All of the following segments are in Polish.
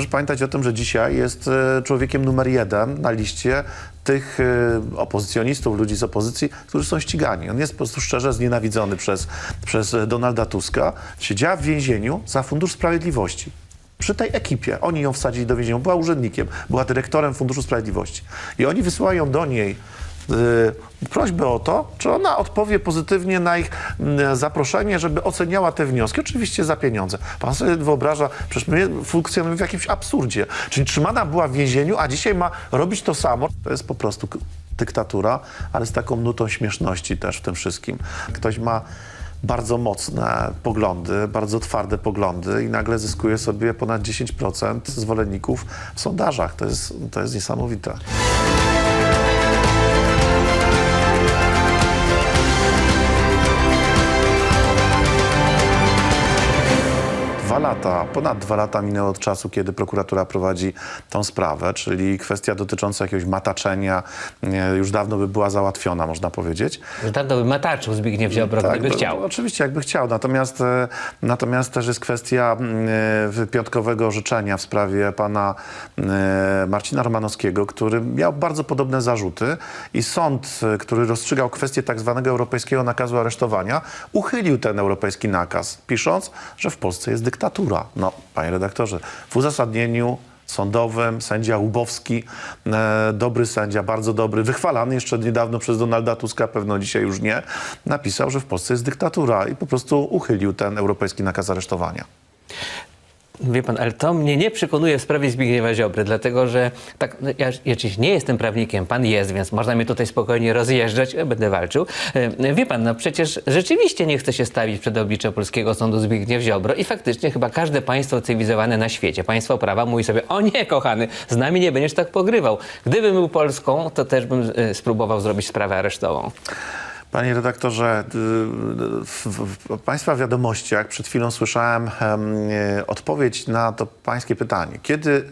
proszę pamiętać o tym, że dzisiaj jest e, człowiekiem numer jeden na liście tych e, opozycjonistów, ludzi z opozycji, którzy są ścigani. On jest po prostu szczerze znienawidzony przez, przez e, Donalda Tuska. Siedziała w więzieniu za Fundusz Sprawiedliwości. Przy tej ekipie. Oni ją wsadzili do więzienia. Była urzędnikiem, była dyrektorem Funduszu Sprawiedliwości. I oni wysyłają do niej prośbę o to, czy ona odpowie pozytywnie na ich mm, zaproszenie, żeby oceniała te wnioski, oczywiście za pieniądze. Pan sobie wyobraża, przecież my funkcjonujemy w jakimś absurdzie. Czyli trzymana była w więzieniu, a dzisiaj ma robić to samo. To jest po prostu dyktatura, ale z taką nutą śmieszności też w tym wszystkim. Ktoś ma bardzo mocne poglądy, bardzo twarde poglądy i nagle zyskuje sobie ponad 10% zwolenników w sondażach. To jest, to jest niesamowite. Lata, ponad dwa lata minęło od czasu, kiedy prokuratura prowadzi tą sprawę, czyli kwestia dotycząca jakiegoś mataczenia e, już dawno by była załatwiona, można powiedzieć. Że dawno by mataczył Zbigniew Ziobro, gdyby bo- chciał. Oczywiście, jakby chciał. Natomiast, e, natomiast też jest kwestia e, piątkowego orzeczenia w sprawie pana Marcina Romanowskiego, który miał bardzo podobne zarzuty i sąd, który rozstrzygał kwestię tak zwanego europejskiego nakazu aresztowania, uchylił ten europejski nakaz, pisząc, że w Polsce jest dyktatura. No, panie redaktorze, w uzasadnieniu sądowym, sędzia Łubowski, e, dobry sędzia, bardzo dobry, wychwalany jeszcze niedawno przez Donalda Tuska, pewno dzisiaj już nie, napisał, że w Polsce jest dyktatura i po prostu uchylił ten europejski nakaz aresztowania. Wie pan, ale to mnie nie przekonuje w sprawie Zbigniewa Ziobry, dlatego że tak, no, ja, ja nie jestem prawnikiem, pan jest, więc można mnie tutaj spokojnie rozjeżdżać, ja będę walczył. E, Wie pan, no przecież rzeczywiście nie chce się stawić przed oblicze polskiego sądu Zbigniew Ziobro i faktycznie chyba każde państwo cywilizowane na świecie, państwo prawa mówi sobie, o nie kochany, z nami nie będziesz tak pogrywał. Gdybym był Polską, to też bym e, spróbował zrobić sprawę aresztową. Panie redaktorze, y, w, Państwa wiadomościach przed chwilą słyszałem em, e, odpowiedź na to Pańskie pytanie. Kiedy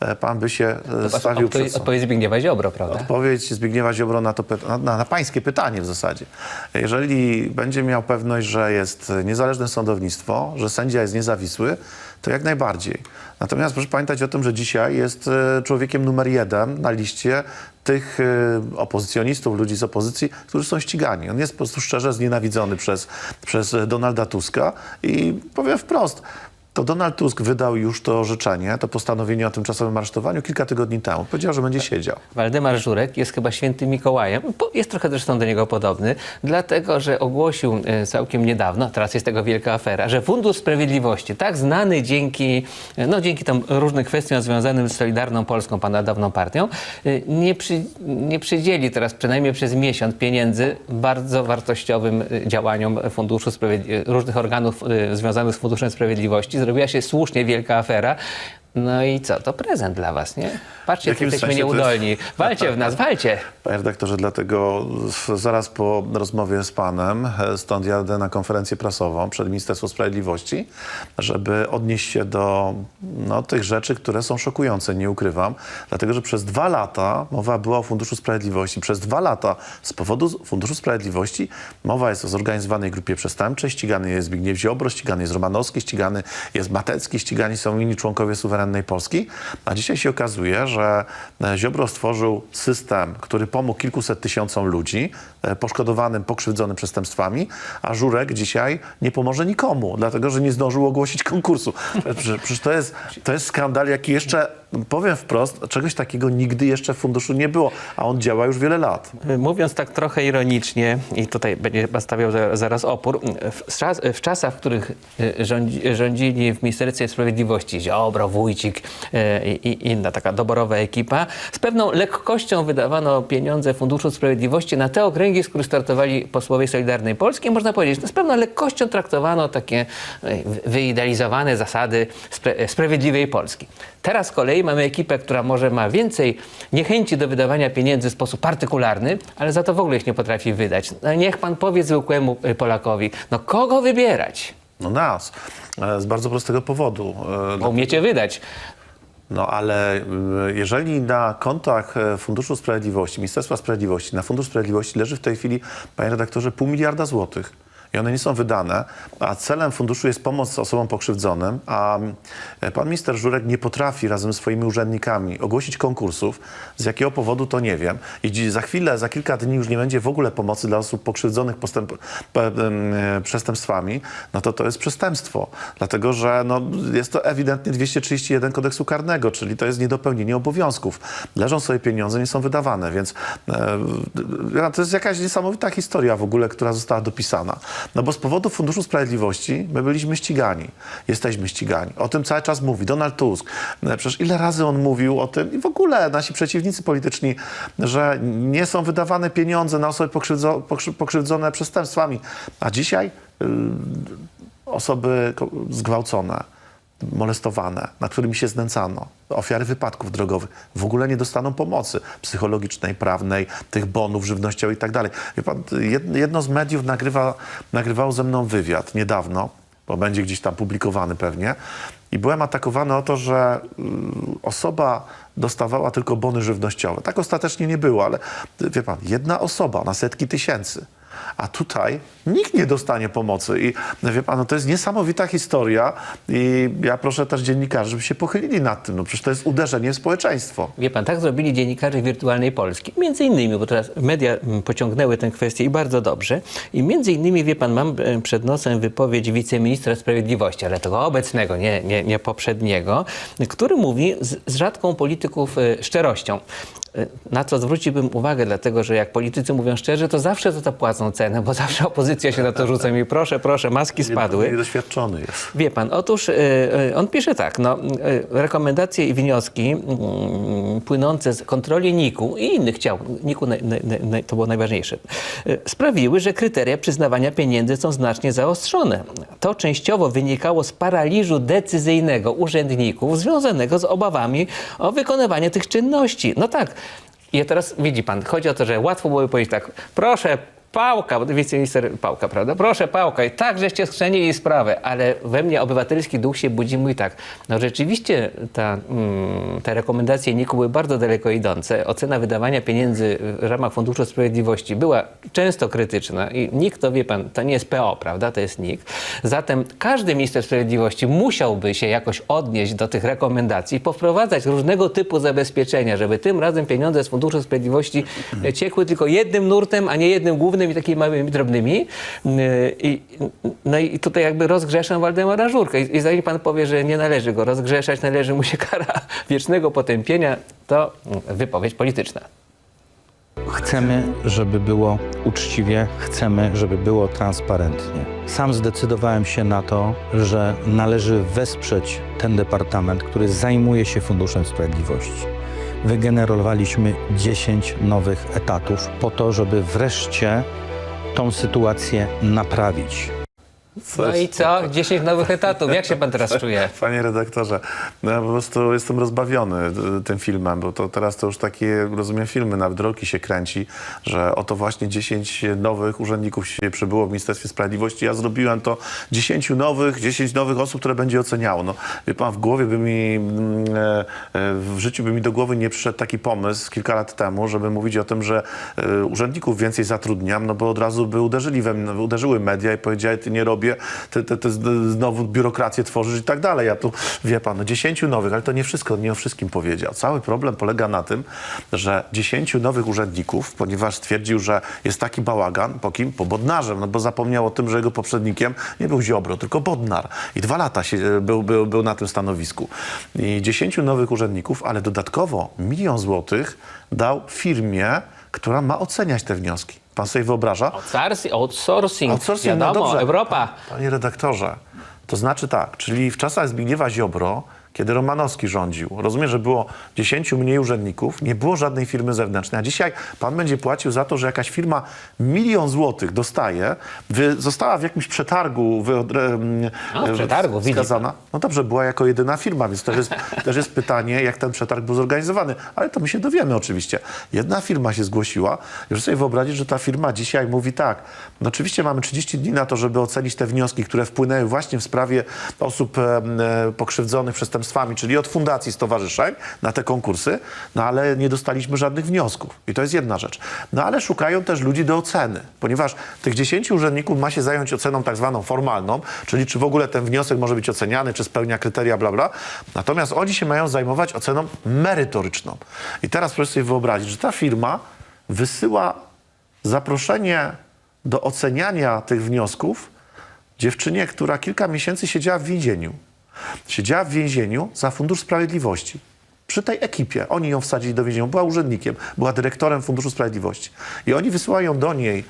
e, Pan by się e, stawił przed sądem? odpowiedź Zbigniewa Ziobro, prawda? Odpowiedź Zbigniewa Ziobro na, to, na, na, na pańskie pytanie w zasadzie. Jeżeli będzie miał pewność, że jest niezależne sądownictwo, że sędzia jest niezawisły, to jak najbardziej. Natomiast proszę pamiętać o tym, że dzisiaj jest człowiekiem numer jeden na liście tych e, opozycjonistów, ludzi z opozycji, którzy są ścigani. On jest po prostu szczerze znienawidzony przez, przez Donalda Tuska i powiem wprost, to Donald Tusk wydał już to orzeczenie, to postanowienie o tymczasowym aresztowaniu kilka tygodni temu. Powiedział, że będzie siedział. Waldemar Żurek jest chyba świętym Mikołajem, jest trochę zresztą do niego podobny, dlatego że ogłosił e, całkiem niedawno, teraz jest tego wielka afera, że Fundusz Sprawiedliwości, tak znany dzięki, e, no dzięki tam różnym kwestiom związanym z Solidarną Polską, pana dawną partią, e, nie, przy, nie przydzieli teraz przynajmniej przez miesiąc pieniędzy bardzo wartościowym działaniom Funduszu różnych organów związanych z Funduszem Sprawiedliwości. Zrobiła się słusznie wielka afera. No i co, to prezent dla was, nie? Patrzcie, W jakim jesteśmy to jest- nieudolni. Walcie w nas, walcie. Panie redaktorze, dlatego zaraz po rozmowie z panem, e, stąd jadę na konferencję prasową przed Ministerstwo Sprawiedliwości, żeby odnieść się do no, tych rzeczy, które są szokujące, nie ukrywam. Dlatego, że przez dwa lata mowa była o Funduszu Sprawiedliwości. Przez dwa lata z powodu Funduszu Sprawiedliwości mowa jest o zorganizowanej grupie przestępczej. Ścigany jest Zbigniew Ziobro, ścigany jest Romanowski, ścigany jest Matecki, ścigani są inni członkowie suwerennej Polski. A dzisiaj się okazuje, że e, Ziobro stworzył system, który pomógł kilkuset tysiącom ludzi poszkodowanym, pokrzywdzonym przestępstwami, a Żurek dzisiaj nie pomoże nikomu, dlatego że nie zdążył ogłosić konkursu. E, Przecież to jest, to jest skandal, jaki jeszcze, powiem wprost, czegoś takiego nigdy jeszcze w funduszu nie było, a on działa już wiele lat. Mówiąc tak trochę ironicznie, i tutaj będzie stawiał za- zaraz opór, w, czas, w czasach, w których e, rządzi, rządzili w Ministerstwie Sprawiedliwości Ziobro, Wójcik e, i, i inna taka doborowa ekipa, z pewną lekkością wydawano pieniądze Funduszu Sprawiedliwości na te okręgi, z których startowali posłowie Solidarnej Polski. Można powiedzieć, że z pewną lekkością traktowano takie e, wyidealizowane zasady spra- sprawiedliwej Polski. Teraz z kolei mamy ekipę, która może ma więcej niechęci do wydawania pieniędzy w sposób partykularny, ale za to w ogóle ich nie potrafi wydać. No niech pan powie zwykłemu y, Polakowi, no kogo wybierać? No nas. E, Z bardzo prostego powodu. E, Bo umiecie wydać. No ale y, jeżeli na kontach e, Funduszu Sprawiedliwości, Ministerstwa Sprawiedliwości, na Fundusz Sprawiedliwości leży w tej chwili, panie redaktorze, pół miliarda złotych. I one nie są wydane, a celem funduszu jest pomoc osobom pokrzywdzonym, a e, pan minister Żurek nie potrafi razem z swoimi urzędnikami ogłosić konkursów. Z jakiego powodu to nie wiem. I za chwilę, za kilka dni już nie będzie w ogóle pomocy dla osób pokrzywdzonych postęp, e, przestępstwami, no to to jest przestępstwo. Dlatego, że no, jest to ewidentnie 231 kodeksu karnego, czyli to jest niedopełnienie obowiązków. Leżą sobie pieniądze, nie są wydawane, więc e, to jest jakaś niesamowita historia w ogóle, która została dopisana. No bo z powodu Funduszu Sprawiedliwości my byliśmy ścigani. Jesteśmy ścigani. O tym cały czas mówi Donald Tusk. E, Przecież ile razy on mówił o tym i w ogóle nasi przeciwnicy polityczni, że nie są wydawane pieniądze na osoby pokrzywdzo, pokrzy- pokrzywdzone przestępstwami. A dzisiaj y, osoby zgwałcone, molestowane, nad którymi się znęcano, ofiary wypadków drogowych w ogóle nie dostaną pomocy psychologicznej, prawnej, tych bonów żywnościowych i tak dalej. Jedno z mediów nagrywa, nagrywało ze mną wywiad niedawno, bo będzie gdzieś tam publikowany pewnie, i byłem atakowany o to, że y, osoba dostawała tylko bony żywnościowe. Tak ostatecznie nie było, ale wie pan, jedna osoba na setki tysięcy. A tutaj nikt nie dostanie pomocy. I wie pan, no to jest niesamowita historia i ja proszę też dziennikarzy, żeby się pochylili nad tym. No przecież to jest uderzenie w społeczeństwo. Wie pan, tak zrobili dziennikarze wirtualnej Polski. Między innymi, bo teraz media mm, pociągnęły tę kwestię i bardzo dobrze. I między innymi, wie pan, mam e, przed nosem wypowiedź wiceministra sprawiedliwości, ale tego obecnego, nie, nie, nie poprzedniego, który mówi z, z rzadką polityków e, szczerością. E, Na co zwróciłbym uwagę, dlatego że jak politycy mówią szczerze, to zawsze za to płacą cenę, bo zawsze opozycja się na to rzuca i proszę, proszę, maski spadły. Niedoświadczony jest. Wie pan, otóż e, e, on pisze tak, no, rekomendacje i wnioski mm, płynące z kontroli NIK-u i innych ciał, NIK-u to było najważniejsze, sprawiły, że kryteria przyznawania pieniędzy są znacznie zaostrzone. To częściowo wynikało z paraliżu decyzyjnego urzędników związanego z obawami o wykonywanie tych czynności. No tak. I teraz widzi pan, chodzi o to, że łatwo byłoby powiedzieć tak, proszę Pałka, wiceminister Pałka, prawda? Proszę Pałka, i tak żeście schrzanili sprawę, ale we mnie obywatelski duch się budzi, mój tak. No rzeczywiście ta, mm, te rekomendacje NIK-u były bardzo daleko idące. Ocena wydawania pieniędzy w ramach Funduszu Sprawiedliwości była często krytyczna i NIK to wie pan, to nie jest PO, prawda? To jest NIK. Zatem każdy minister sprawiedliwości musiałby się jakoś odnieść do tych rekomendacji, powprowadzać różnego typu zabezpieczenia, żeby tym razem pieniądze z Funduszu Sprawiedliwości ciekły tylko jednym nurtem, a nie jednym głównym i takimi małymi, drobnymi. Yy, I, no i tutaj jakby rozgrzeszam Waldemara Żurka. I, I zanim pan powie, że nie należy go rozgrzeszać, należy mu się kara wiecznego potępienia, to wypowiedź polityczna. Chcemy, żeby było uczciwie, chcemy, żeby było transparentnie. Sam zdecydowałem się na to, że należy wesprzeć ten departament, który zajmuje się Funduszem Sprawiedliwości. Wygenerowaliśmy 10 nowych etatów po to, żeby wreszcie tą sytuację naprawić. No i co? 10 nowych etatów. Jak się pan teraz czuje? Panie redaktorze, no ja po prostu jestem rozbawiony y, tym filmem, bo to teraz to już takie, rozumiem, filmy, nawet rolki się kręci, że oto właśnie 10 nowych urzędników się przybyło w Ministerstwie Sprawiedliwości. Ja zrobiłem to 10 nowych, 10 nowych osób, które będzie oceniało. No, wie pan, w głowie by mi, mm, e, e, w życiu by mi do głowy nie przyszedł taki pomysł kilka lat temu, żeby mówić o tym, że e, urzędników więcej zatrudniam, no bo od razu by uderzyli we mnie, uderzyły media i powiedziały, ty nie robię, ty, ty, ty znowu biurokrację tworzysz i tak dalej. Ja tu, wie pan, 10 nowych, ale to nie wszystko, nie o wszystkim powiedział. Cały problem polega na tym, że 10 nowych urzędników, ponieważ stwierdził, że jest taki bałagan, po kim? Po Bodnarzem, no bo zapomniał o tym, że jego poprzednikiem nie był Ziobro, tylko Bodnar. I dwa lata się, e, był, był, był na tym stanowisku. I 10 nowych urzędników, ale dodatkowo milion złotych dał firmie, która ma oceniać te wnioski. Pan sobie wyobraża? Outsourcing, outsourcing, Outsourcing, wiadomo, no dobrze. Europa. Panie redaktorze, to znaczy tak, czyli w czasach Zbigniewa Ziobro, kiedy Romanowski rządził, rozumiem, że było 10 mniej urzędników, nie było żadnej firmy zewnętrznej, a dzisiaj pan będzie płacił za to, że jakaś firma milion złotych dostaje, wy, została w jakimś przetargu wy, e, przetargu, wskazana. No dobrze, była jako jedyna firma, więc też jest, też jest pytanie, jak ten przetarg był zorganizowany, ale to my się dowiemy oczywiście. Jedna firma się zgłosiła, już sobie wyobrazić, że ta firma dzisiaj mówi tak, no oczywiście mamy 30 dni na to, żeby ocenić te wnioski, które wpłynęły właśnie w sprawie osób e, pokrzywdzonych przestępstwami czyli od fundacji, stowarzyszeń na te konkursy, no ale nie dostaliśmy żadnych wniosków. I to jest jedna rzecz. No ale szukają też ludzi do oceny, ponieważ tych 10 urzędników ma się zająć oceną tak zwaną formalną, czyli czy w ogóle ten wniosek może być oceniany, czy spełnia kryteria, bla, bla. Natomiast oni się mają zajmować oceną merytoryczną. I teraz proszę sobie wyobrazić, że ta firma wysyła zaproszenie do oceniania tych wniosków dziewczynie, która kilka miesięcy siedziała w więzieniu. Siedziała w więzieniu za Fundusz Sprawiedliwości. Przy tej ekipie. Oni ją wsadzili do więzienia. Była urzędnikiem, była dyrektorem Funduszu Sprawiedliwości. I oni wysyłają do niej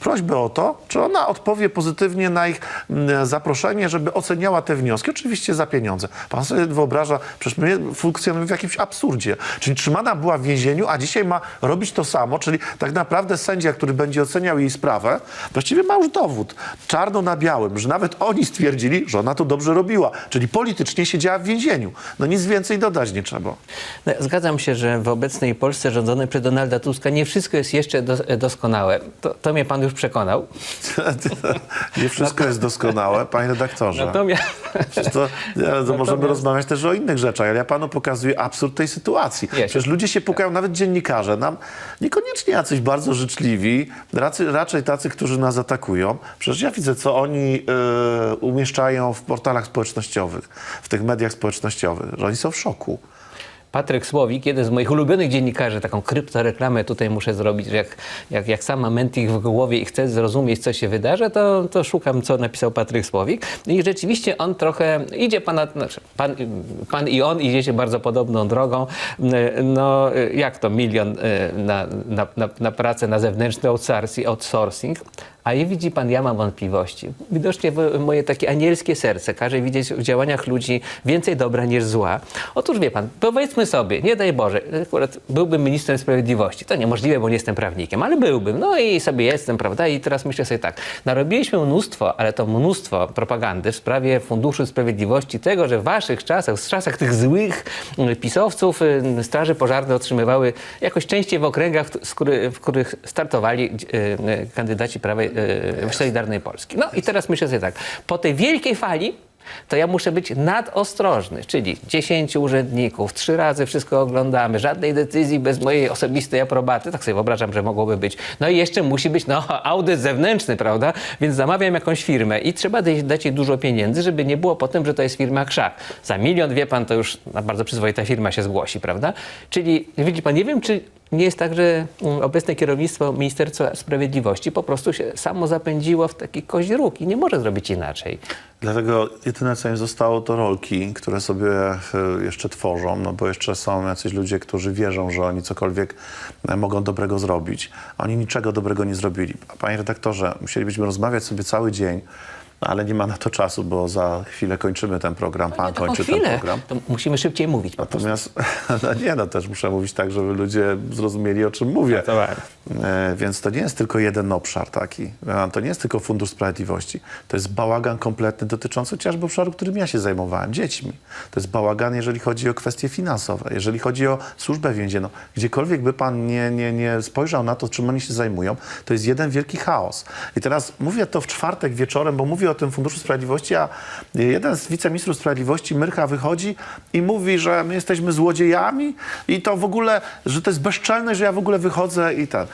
prośbę o to, czy ona odpowie pozytywnie na ich mm, zaproszenie, żeby oceniała te wnioski. Oczywiście za pieniądze. Pan sobie wyobraża, przecież my funkcjonujemy w jakimś absurdzie. Czyli trzymana była w więzieniu, a dzisiaj ma robić to samo, czyli tak naprawdę sędzia, który będzie oceniał jej sprawę, właściwie ma już dowód, czarno na białym, że nawet oni stwierdzili, że ona to dobrze robiła. Czyli politycznie siedziała w więzieniu. No nic więcej dodać nie trzeba. No, Zgadzam się, że w obecnej Polsce rządzonej przez Donalda Tuska nie wszystko jest jeszcze dos- doskonałe. To, to mnie pan już przekonał. Nie wszystko jest doskonałe, panie redaktorze. Natomiast, Przecież to, ja, to możemy rozmawiać też o innych rzeczach, ale ja panu pokazuję absurd tej sytuacji. Jest. Przecież ludzie się pukają, nawet dziennikarze, nam niekoniecznie jacyś bardzo życzliwi, raczej, raczej tacy, którzy nas atakują. Przecież ja widzę, co oni e, umieszczają w portalach społecznościowych, w tych mediach społecznościowych, że oni są w szoku. Patryk Słowik, jeden z moich ulubionych dziennikarzy, taką kryptoreklamę tutaj muszę zrobić, że jak, jak, jak sam mam w głowie i chcę zrozumieć, co się wydarzy, to, to szukam, co napisał Patryk Słowik. I rzeczywiście on trochę idzie pana, znaczy pan, pan i on idziecie bardzo podobną drogą. No, jak to milion e, na, na, na, na pracę na zewnętrzny outsourcing, outsourcing a i widzi pan, ja mam wątpliwości. Widocznie moje takie anielskie serce każe widzieć w działaniach ludzi więcej dobra niż zła. Otóż wie pan, powiedzmy sobie, nie daj Boże, akurat byłbym ministrem sprawiedliwości. To niemożliwe, bo nie jestem prawnikiem, ale byłbym. No i sobie jestem, prawda? I teraz myślę sobie tak, narobiliśmy mnóstwo, ale to mnóstwo propagandy w sprawie Funduszu Sprawiedliwości, tego, że w waszych czasach, w czasach tych złych y, pisowców, y, straże pożarne otrzymywały jakoś częściej w okręgach, w których startowali y, y, kandydaci prawej, Solidarnej Polski. No i teraz myślę sobie tak, po tej wielkiej fali to ja muszę być nadostrożny, czyli 10 urzędników, trzy razy wszystko oglądamy, żadnej decyzji bez mojej osobistej aprobaty, tak sobie wyobrażam, że mogłoby być. No i jeszcze musi być no, audyt zewnętrzny, prawda? Więc zamawiam jakąś firmę i trzeba dać- jej dużo pieniędzy, żeby nie było potem, że to jest firma krzak. Za milion, wie pan, to już bardzo przyzwoita firma się zgłosi, prawda? Czyli widzi pan, nie wiem, czy nie jest tak, że mm, obecne kierownictwo Ministerstwa Sprawiedliwości po prostu się samo zapędziło w taki kozi róg i nie może zrobić inaczej. Dlatego jedyne, co im zostało, to rolki, które sobie e, jeszcze tworzą, no bo jeszcze są jacyś ludzie, którzy wierzą, że oni cokolwiek e, mogą dobrego zrobić. Oni niczego dobrego nie zrobili. Panie redaktorze, musielibyśmy rozmawiać sobie cały dzień, no ale nie ma na to czasu, bo za chwilę kończymy ten program. Pan Taką kończy ten chwilę, program. to musimy szybciej mówić. Natomiast, no nie, no też muszę mówić tak, żeby ludzie zrozumieli, o czym mówię. to ważne. E, więc to nie jest tylko jeden obszar taki. To nie jest tylko Fundusz Sprawiedliwości. To jest bałagan kompletny dotyczący chociażby obszaru, którym ja się zajmowałem, dziećmi. To jest bałagan, jeżeli chodzi o kwestie finansowe, jeżeli chodzi o służbę więzienną. Gdziekolwiek by pan nie, nie, nie spojrzał na to, czym oni się zajmują, to jest jeden wielki chaos. I teraz mówię to w czwartek wieczorem, bo mówię o tym Funduszu Sprawiedliwości, a jeden z wiceministrów sprawiedliwości, Myrcha, wychodzi i mówi, że my jesteśmy złodziejami i to w ogóle, że to jest bezczelne, że ja w ogóle wychodzę i ten.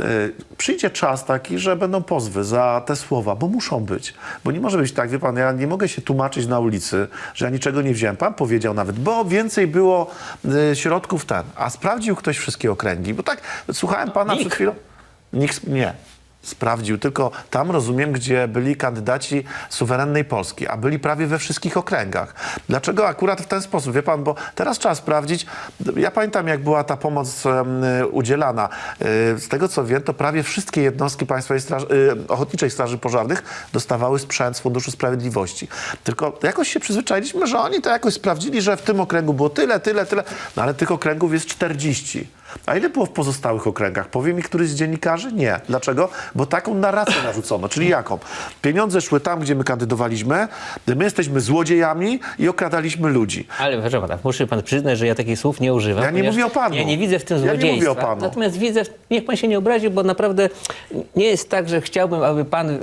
Y, Przyjdzie czas taki, że będą pozwy za te słowa, bo muszą być. Bo nie może być tak, wie pan, ja nie mogę się tłumaczyć na ulicy, że ja niczego nie wziąłem. Pan powiedział nawet, bo więcej było y, środków ten. A sprawdził ktoś wszystkie okręgi? Bo tak, słuchałem pana Nikt. przed chwilą. Nikt, nie. Sprawdził, tylko tam rozumiem, gdzie byli kandydaci suwerennej Polski, a byli prawie we wszystkich okręgach. Dlaczego akurat w ten sposób? Wie pan, bo teraz trzeba sprawdzić. Ja pamiętam, jak była ta pomoc em, udzielana. Y, Z tego co wiem, to prawie wszystkie jednostki Państwowej Straży, y, Ochotniczej Straży Pożarnych dostawały sprzęt z Funduszu Sprawiedliwości. Tylko jakoś się przyzwyczailiśmy, że oni to jakoś sprawdzili, że w tym okręgu było tyle, tyle, tyle, no ale tych okręgów jest 40. A ile było w pozostałych okręgach? Powie mi któryś z dziennikarzy? Nie. Dlaczego? Bo taką narrację narzucono. Czyli jaką? Pieniądze szły tam, gdzie my kandydowaliśmy, my jesteśmy złodziejami i okradaliśmy ludzi. Ale proszę pana, muszę pan przyznać, że ja takich słów nie używam. Ja nie mówię o panu. Ja nie widzę w tym Ja nie złodziejstwa. mówię o panu. Natomiast widzę, niech pan się nie obrazi, bo naprawdę nie jest tak, że chciałbym, aby pan e,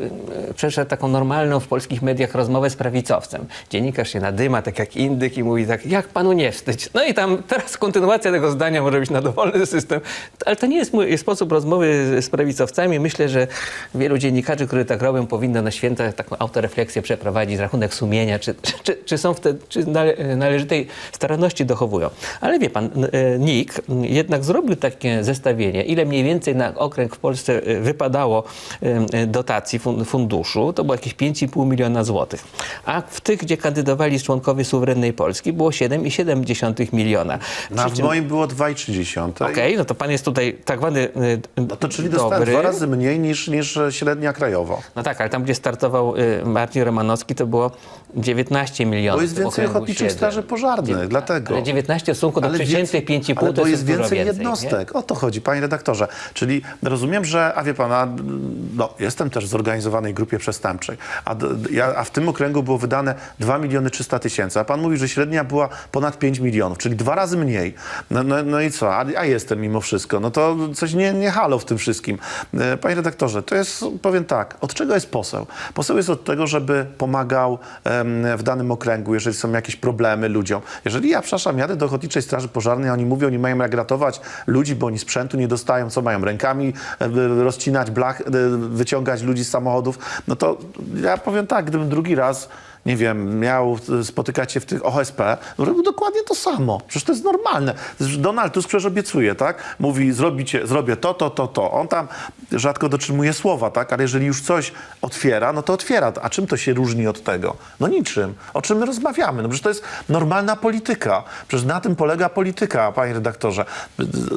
przeszedł taką normalną w polskich mediach rozmowę z prawicowcem. Dziennikarz się nadyma, tak jak indyk i mówi tak, jak panu nie wstydź. No i tam teraz kontynuacja tego zdania może być na dowolny system. Ale to nie jest mój sposób rozmowy z- prawicowcami. Myślę, że wielu dziennikarzy, którzy tak robią, powinno na święta taką autorefleksję przeprowadzić, rachunek sumienia, czy, czy, czy są wtedy, czy nale, należytej staranności dochowują. Ale wie pan, e, NIK jednak zrobił takie zestawienie, ile mniej więcej na okręg w Polsce e, wypadało e, dotacji fun- funduszu, to było jakieś 5,5 miliona złotych. A w tych, gdzie kandydowali członkowie suwerennej Polski, było 7,7 miliona. No, a Przy w moim było 2,3. Okej, no to pan jest tutaj tak zwany e, No to czyli dostałem dobry. dwa razy mniej niż, niż średnia krajowa. No tak, ale tam, gdzie startował y, Marcin Romanowski, to było 19 milionów. Bo jest więcej ochotniczych straży pożarnych, dlatego. Ale 19 w stosunku do więcej- 5,5 ale to jest, jest więcej więcej. nie? jednostek. O to chodzi, panie redaktorze. Czyli rozumiem, że, a wie pana, no, jestem też w zorganizowanej grupie przestępczej, a, ja, a w tym okręgu było wydane 2 miliony 300 tysięcy, a pan mówi, że średnia była ponad 5 milionów, czyli dwa razy mniej. No, no, no i co? A, a jestem mimo wszystko. No to coś nie, nie halo w tym wszystkim. E, Panie redaktorze, to jest, powiem tak, od czego jest poseł? Poseł jest od tego, żeby pomagał w danym okręgu, jeżeli są jakieś problemy ludziom. Jeżeli ja, przepraszam, jadę do Ochotniczej Straży Pożarnej, oni mówią, oni mają jak ratować ludzi, bo oni sprzętu nie dostają, co mają rękami e, rozcinać blach, e, wyciągać ludzi z samochodów, no to ja powiem tak, gdybym drugi raz nie wiem, miał e, spotykać się w tych OSP, no robił dokładnie to samo. Przecież to jest normalne. Donald Tusk przecież obiecuje, tak? Mówi, zrobicie, zrobię to, to, to, to. On tam rzadko dotrzymuje słowa, tak? Ale jeżeli już coś otwiera, no to otwiera. A czym to się różni od tego? No niczym. O czym my rozmawiamy? No przecież to jest normalna polityka. Przecież na tym polega polityka, panie redaktorze.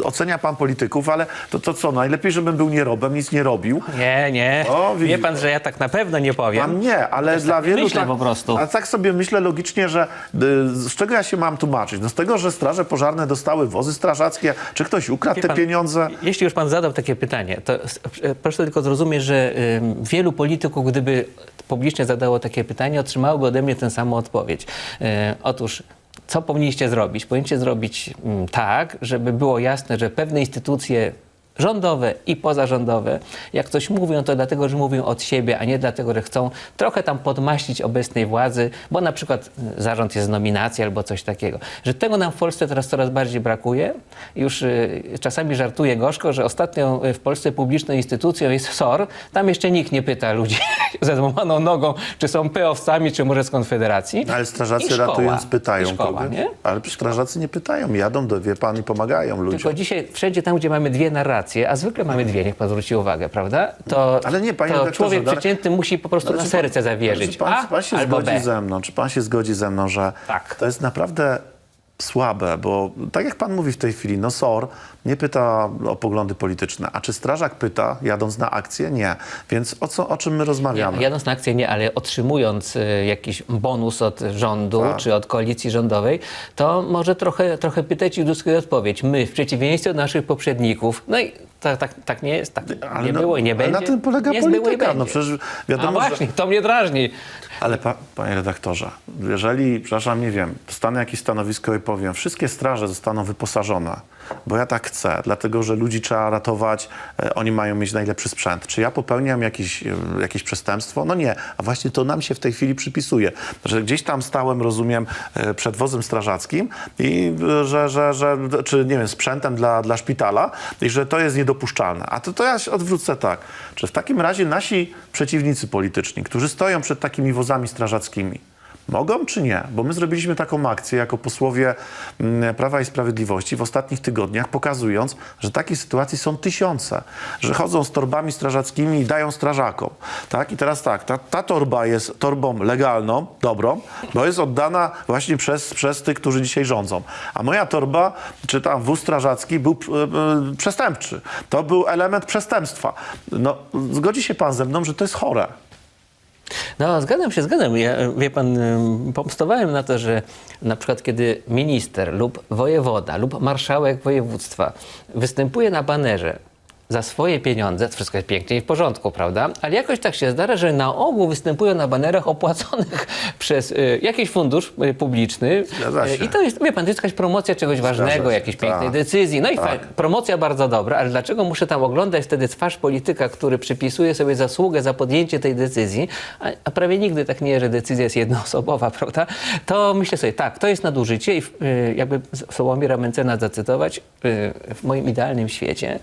Ocenia pan polityków, ale to, to co? Najlepiej, żebym był nierobem, nic nie robił. Nie, nie. O, Wie pan, że ja tak na pewno nie powiem. Pan nie, ale Też dla tak wielu... myślę tak, po prostu. Ale tak sobie myślę logicznie, że y, z czego ja się mam tłumaczyć? No z tego, że straże pożarne dostały wozy strażackie, czy ktoś ukradł Wie te pan, pieniądze? Jeśli już pan zadał takie pytanie, to s- e, proszę tylko zrozumieć, że ym, wielu polityków, gdyby publicznie zadało takie pytanie, otrzymałoby ode mnie tę samą odpowiedź. E, otóż co powinniście zrobić? Powinniście zrobić mm, tak, żeby było jasne, że pewne instytucje rządowe i pozarządowe, jak coś mówią, to dlatego, że mówią od siebie, a nie dlatego, że chcą trochę tam podmaścić obecnej władzy, bo na przykład y, zarząd jest z nominacji albo coś takiego. Że tego nam w Polsce teraz coraz bardziej brakuje. Już y, czasami żartuję gorzko, że ostatnią y, w Polsce publiczną instytucją jest SOR. Tam jeszcze nikt nie pyta ludzi ze złamaną nogą, czy są peowcami, czy może z Konfederacji. Ale I strażacy szkoła. ratując pytają szkoła, kogoś. nie? Ale strażacy nie pytają, jadą do wie pan i pomagają ludziom. Tylko dzisiaj wszędzie tam, gdzie mamy dwie narracje, a zwykle mamy dwie, niech pan zwróci uwagę, prawda? To, Ale nie, panie to człowiek ale- przeciętny musi po prostu Ale na czy pan- serce zawierzyć. Czy pan, A czy pan się albo zgodzi B. ze mną, czy pan się zgodzi ze mną, że Tak. to jest naprawdę słabe, bo tak jak pan mówi w tej chwili, no SOR nie pyta o poglądy polityczne, a czy strażak pyta, jadąc na akcję? Nie. Więc o, co, o czym my rozmawiamy? Nie, jadąc na akcję nie, ale otrzymując y, jakiś bonus od rządu Tak. czy od koalicji rządowej, to może trochę, trochę pytać i uzyskać odpowiedź. My, w przeciwieństwie do naszych poprzedników, no i tak, tak, tak nie jest, tak Ale nie no, było i nie ale będzie. na tym polega jest, było i polityka. No przecież A wiadomo, że... właśnie, to mnie drażni. Ale pa, panie redaktorze, jeżeli, przepraszam, nie wiem, dostanę jakieś stanowisko i powiem, wszystkie straże zostaną wyposażone, bo ja tak chcę, dlatego że ludzi trzeba ratować, e, oni mają mieć najlepszy sprzęt. Czy ja popełniam jakieś, e, jakieś przestępstwo? No nie, a właśnie to nam się w tej chwili przypisuje, że gdzieś tam stałem, rozumiem, e, przed wozem strażackim i że, że, że czy nie wiem, sprzętem dla, dla szpitala i że to jest niedopuszczalne. A to, to ja się odwrócę tak, czy w takim razie nasi przeciwnicy polityczni, którzy stoją przed takimi wozami strażackimi, Mogą czy nie? Bo my zrobiliśmy taką akcję jako posłowie mm, Prawa i Sprawiedliwości w ostatnich tygodniach, pokazując, że takich sytuacji są tysiące, że chodzą z torbami strażackimi i dają strażakom. Tak? I teraz tak, ta, ta torba jest torbą legalną, dobrą, bo jest oddana właśnie przez, przez tych, którzy dzisiaj rządzą. A moja torba, czy tam wóz strażacki był e, przestępczy. To był element przestępstwa. No, zgodzi się pan ze mną, że to jest chore. No, zgadzam się, zgadzam. Ja, wie pan, pomstowałem na to, że na przykład kiedy minister lub wojewoda lub marszałek województwa występuje na banerze za swoje pieniądze, to wszystko jest pięknie i w porządku, prawda? Ale jakoś tak się zdarza, że na ogół występują na banerach opłaconych przez y, jakiś fundusz y, publiczny. Zgadza się. Y, I to jest, wie pan, to jest jakaś promocja czegoś ważnego, się, jakiejś pięknej tak. decyzji. No i Tak. fajnie. Promocja bardzo dobra, ale dlaczego muszę tam oglądać wtedy twarz polityka, który przypisuje sobie zasługę za podjęcie tej decyzji, a, a prawie nigdy tak nie, że decyzja jest jednoosobowa, prawda? To myślę sobie, tak, to jest nadużycie i y, jakby Sławomira Mencena zacytować, y, w moim idealnym świecie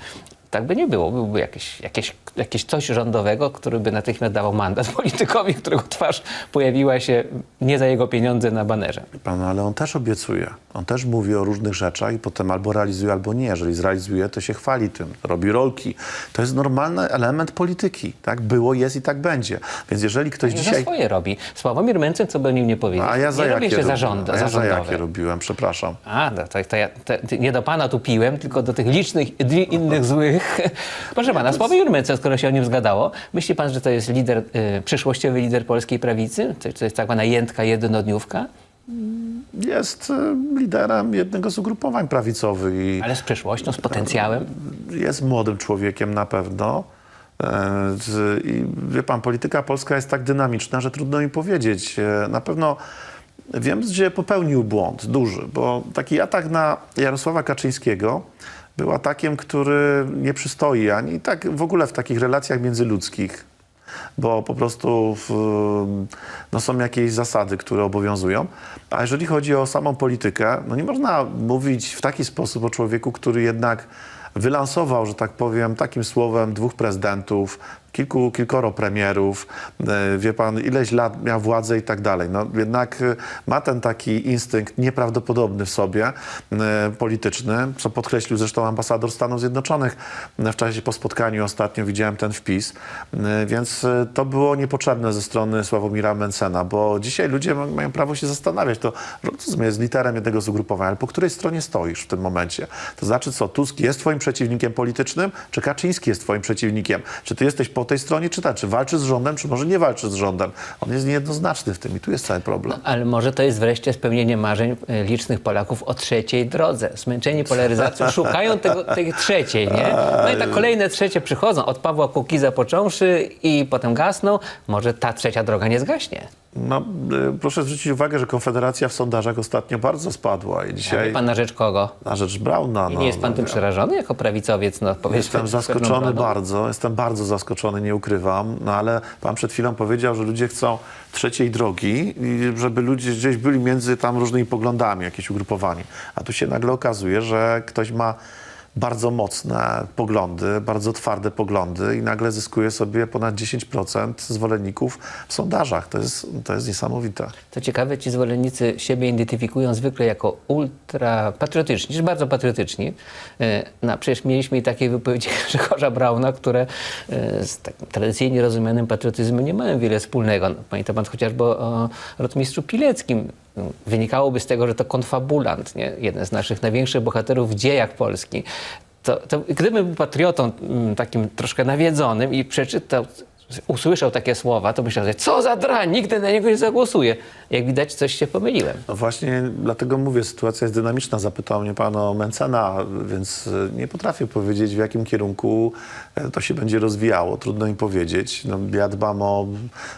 tak by nie było. Byłby jakieś, jakieś, jakieś coś rządowego, który by natychmiast dawał mandat politykowi, którego twarz pojawiła się nie za jego pieniądze na banerze. Pan, ale on też obiecuje. On też mówi o różnych rzeczach i potem albo realizuje, albo nie. Jeżeli zrealizuje, to się chwali tym, robi rolki. To jest normalny element polityki. Tak było, jest i tak będzie. Więc jeżeli ktoś Za dzisiaj... swoje robi. Sławomir Mencen, co by o nim nie powiedział. A ja za nie jakie robiłem? zarząd, ja za jakie robiłem? Przepraszam. A, no to, to ja, to, nie do pana tu piłem, tylko do tych licznych innych złych. Proszę pana, Sławomir Mencen, skoro się o nim zgadało, myśli pan, że to jest lider, y, przyszłościowy lider polskiej prawicy? To, to jest tak zwana jętka jednodniówka? Jest e, liderem jednego z ugrupowań prawicowych i Ale z przyszłością, z potencjałem? jest młodym człowiekiem na pewno. E, z- I wie pan, polityka polska jest tak dynamiczna, że trudno mi powiedzieć. E, Na pewno wiem, gdzie popełnił błąd duży, bo taki atak na Jarosława Kaczyńskiego był atakiem, który nie przystoi ani tak w ogóle w takich relacjach międzyludzkich bo po prostu w, no są jakieś zasady, które obowiązują. A jeżeli chodzi o samą politykę, no nie można mówić w taki sposób o człowieku, który jednak wylansował, że tak powiem, takim słowem dwóch prezydentów, kilku, kilkoro premierów, e, wie pan, ileś lat miał władzę i tak dalej. No jednak e, ma ten taki instynkt nieprawdopodobny w sobie, e, polityczny, co podkreślił zresztą ambasador Stanów Zjednoczonych w czasie po spotkaniu ostatnio widziałem ten wpis, więc to było niepotrzebne ze strony Sławomira Mencena, bo dzisiaj ludzie ma- mają prawo się zastanawiać, to rozumiem, jest literem jednego z ugrupowań, ale po której stronie stoisz w tym momencie? To znaczy co, Tusk jest twoim przeciwnikiem politycznym, czy Kaczyński jest twoim przeciwnikiem? Czy ty jesteś po tej stronie, czy tak? Czy walczy z rządem, czy może nie walczy z rządem? On jest niejednoznaczny w tym i tu jest cały problem. Ale może to jest wreszcie spełnienie marzeń e, licznych Polaków o trzeciej drodze. Zmęczeni polaryzacją szukają tego, tej trzeciej, nie? No i tak kolejne trzecie przychodzą, od Pawła Kukiza począwszy i potem gasną. Może ta trzecia droga nie zgaśnie. No, y, proszę zwrócić uwagę, że Konfederacja w sondażach ostatnio bardzo spadła i dzisiaj pan na rzecz kogo? na rzecz Brauna. I no, nie jest pan no, tym przerażony jako prawicowiec? No, Jestem zaskoczony bardzo, jestem bardzo zaskoczony, nie ukrywam, no ale pan przed chwilą powiedział, że ludzie chcą trzeciej drogi żeby ludzie gdzieś byli między tam różnymi poglądami, jakieś ugrupowani. A tu się nagle okazuje, że ktoś ma bardzo mocne poglądy, bardzo twarde poglądy i nagle zyskuje sobie ponad 10% zwolenników w sondażach. To jest, to jest niesamowite. Co ciekawe, ci zwolennicy siebie identyfikują zwykle jako ultrapatriotyczni, czy bardzo patriotyczni. E, No, przecież mieliśmy i takie wypowiedzi Grzegorza Brauna, które e, z takim tradycyjnie rozumianym patriotyzmem nie mają wiele wspólnego. No, Pamięta pan chociażby o rotmistrzu Pileckim. Wynikałoby z tego, że to konfabulant, nie? jeden z naszych największych bohaterów w dziejach Polski. To, to gdybym był patriotą mm, takim troszkę nawiedzonym i przeczytał, usłyszał takie słowa, to myślał, że co za drań, nigdy na niego nie zagłosuję. Jak widać, coś się pomyliłem. No właśnie dlatego mówię, sytuacja jest dynamiczna. Zapytał mnie pan o Mencena, więc e, nie potrafię powiedzieć, w jakim kierunku e, to się będzie rozwijało. Trudno mi powiedzieć. No, ja dbam o...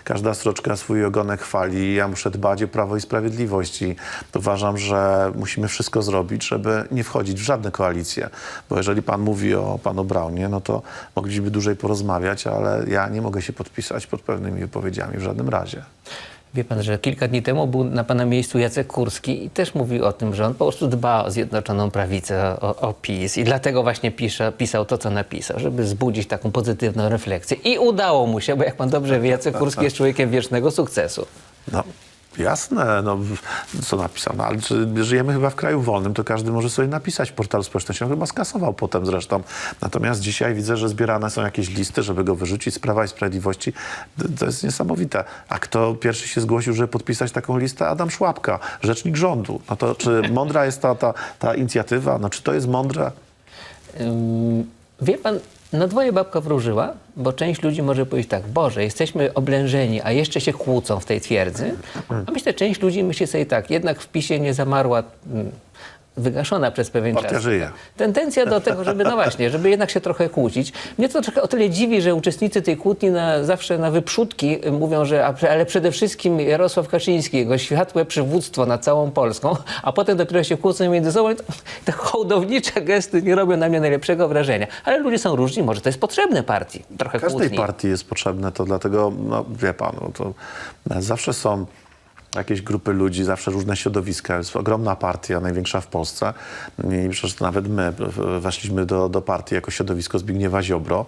Każda stroczka swój ogonek chwali. Ja muszę dbać o Prawo i Sprawiedliwość i uważam, że musimy wszystko zrobić, żeby nie wchodzić w żadne koalicje. Bo jeżeli pan mówi o panu Braunie, no to moglibyśmy dłużej porozmawiać, ale ja nie mogę się podpisać pod pewnymi wypowiedziami w żadnym razie. Wie pan, że kilka dni temu był na pana miejscu Jacek Kurski i też mówił o tym, że on po prostu dba o Zjednoczoną Prawicę, o, o PiS i dlatego właśnie pisze, pisał to, co napisał, żeby zbudzić taką pozytywną refleksję. I udało mu się, bo jak pan dobrze wie, Jacek Kurski jest człowiekiem wiecznego sukcesu. No, jasne, no, co napisał, no, ale czy żyjemy chyba w kraju wolnym, to każdy może sobie napisać w portalu społecznościowym, chyba skasował potem zresztą. Natomiast dzisiaj widzę, że zbierane są jakieś listy, żeby go wyrzucić z Prawa i Sprawiedliwości. To- jest niesamowite. A kto pierwszy się zgłosił, żeby podpisać taką listę? Adam Szłapka, rzecznik rządu. No to czy mądra jest ta, ta, ta inicjatywa? No czy to jest mądre? Ym, Wie pan, Na dwoje babka wróżyła, bo część ludzi może powiedzieć tak, Boże, jesteśmy oblężeni, a jeszcze się kłócą w tej twierdzy. A myślę, część ludzi myśli sobie tak, jednak w PiSie nie zamarła, mm, wygaszona przez pewien Partia czas. żyje. Tendencja do tego, żeby, no właśnie, żeby jednak się trochę kłócić. Mnie to trochę o tyle dziwi, że uczestnicy tej kłótni na, zawsze na wyprzódki y, mówią, że ale przede wszystkim Jarosław Kaczyński, jego światłe przywództwo nad całą Polską, a potem dopiero się kłócą między sobą. Te hołdownicze gesty nie robią na mnie najlepszego wrażenia. Ale ludzie są różni, może to jest potrzebne partii. Trochę Każdej kłótni. partii jest potrzebne to, dlatego, no, wie pan, no, to zawsze są jakieś grupy ludzi, zawsze różne środowiska. Jest ogromna partia, największa w Polsce. I przecież nawet my weszliśmy do, do partii jako środowisko Zbigniewa Ziobro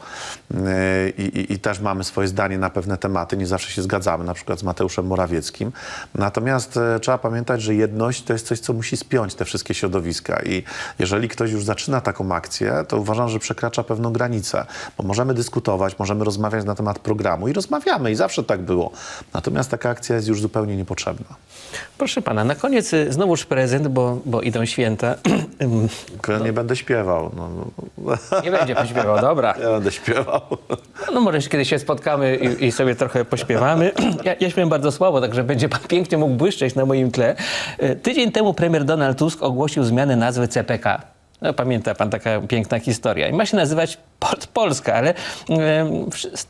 i, i, i też mamy swoje zdanie na pewne tematy. Nie zawsze się zgadzamy, na przykład z Mateuszem Morawieckim. Natomiast e, trzeba pamiętać, że jedność to jest coś, co musi spiąć te wszystkie środowiska. I jeżeli ktoś już zaczyna taką akcję, to uważam, że przekracza pewną granicę. Bo możemy dyskutować, możemy rozmawiać na temat programu i rozmawiamy i zawsze tak było. Natomiast taka akcja jest już zupełnie niepotrzebna. Proszę pana, na koniec y, znowuż prezent, bo, bo idą święta. Tylko ja nie będę śpiewał. No, no. Nie będzie pan śpiewał, dobra. Ja będę śpiewał. No może kiedyś się spotkamy i, i sobie trochę pośpiewamy. Ja, ja śpiewam bardzo słabo, także będzie pan pięknie mógł błyszczeć na moim tle. E, Tydzień temu premier Donald Tusk ogłosił zmianę nazwy CPK. No, pamięta pan, taka piękna historia. I ma się nazywać Port Polska, ale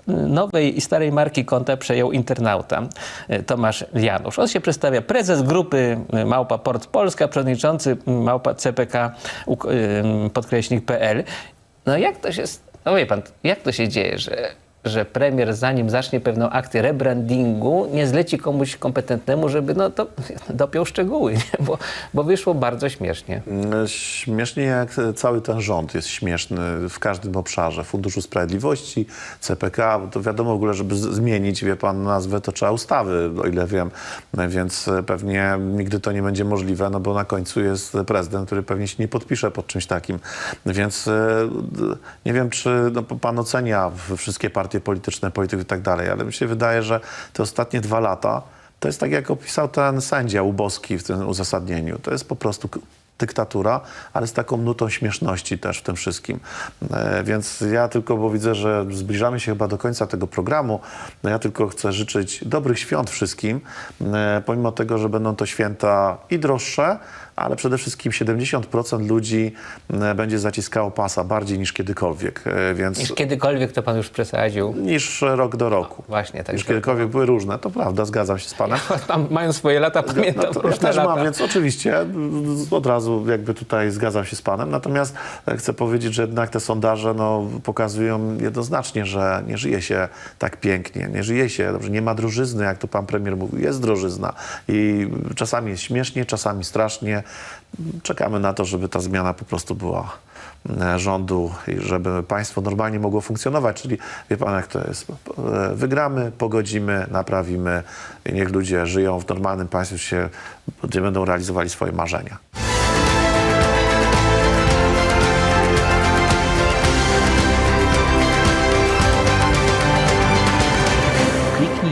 nowej i starej marki konta przejął internauta e, Tomasz Janusz. On się przedstawia prezes grupy e, Małpa Port Polska, przewodniczący Małpa CPK uk- e, podkreśnik PL. No jak to się, no wie pan, jak to się dzieje, że, że premier zanim zacznie pewną akcję rebrandingu, nie zleci komuś kompetentnemu, żeby no to dopiął szczegóły, nie? Bo, bo wyszło bardzo śmiesznie. Śmiesznie jak cały ten rząd jest śmieszny w każdym obszarze. Funduszu Sprawiedliwości, CPK, to wiadomo w ogóle, żeby zmienić, wie pan, nazwę, to trzeba ustawy, o ile wiem. Więc pewnie nigdy to nie będzie możliwe, no bo na końcu jest prezydent, który pewnie się nie podpisze pod czymś takim. Więc e, nie wiem, czy no, pan ocenia wszystkie partie polityczne, polityków i tak dalej, ale mi się wydaje, że te ostatnie dwa lata to jest tak, jak opisał ten sędzia Uboski w tym uzasadnieniu. To jest po prostu dyktatura, ale z taką nutą śmieszności też w tym wszystkim. E, więc ja tylko, bo widzę, że zbliżamy się chyba do końca tego programu, no ja tylko chcę życzyć dobrych świąt wszystkim, e, pomimo tego, że będą to święta i droższe, ale przede wszystkim 70% ludzi e, będzie zaciskało pasa bardziej niż kiedykolwiek, e, więc Niż kiedykolwiek to pan już przesadził. niż rok do roku. Właśnie, tak. Niż kiedykolwiek były różne, to prawda, zgadzam się z panem. Tam mają swoje lata, pamiętam No to ja różne też lata. mam, więc oczywiście y, od razu jakby tutaj zgadzam się z panem. Natomiast e, chcę powiedzieć, że jednak te sondaże no, pokazują jednoznacznie, że nie żyje się tak pięknie, nie żyje się, dobrze, nie ma drożyzny, jak to pan premier mówił, jest drożyzna i czasami jest śmiesznie, czasami strasznie. Czekamy na to, żeby ta zmiana po prostu była e, rządu i żeby państwo normalnie mogło funkcjonować, czyli wie pan jak to jest, E, wygramy, pogodzimy, naprawimy i niech ludzie żyją w normalnym państwie, gdzie będą realizowali swoje marzenia.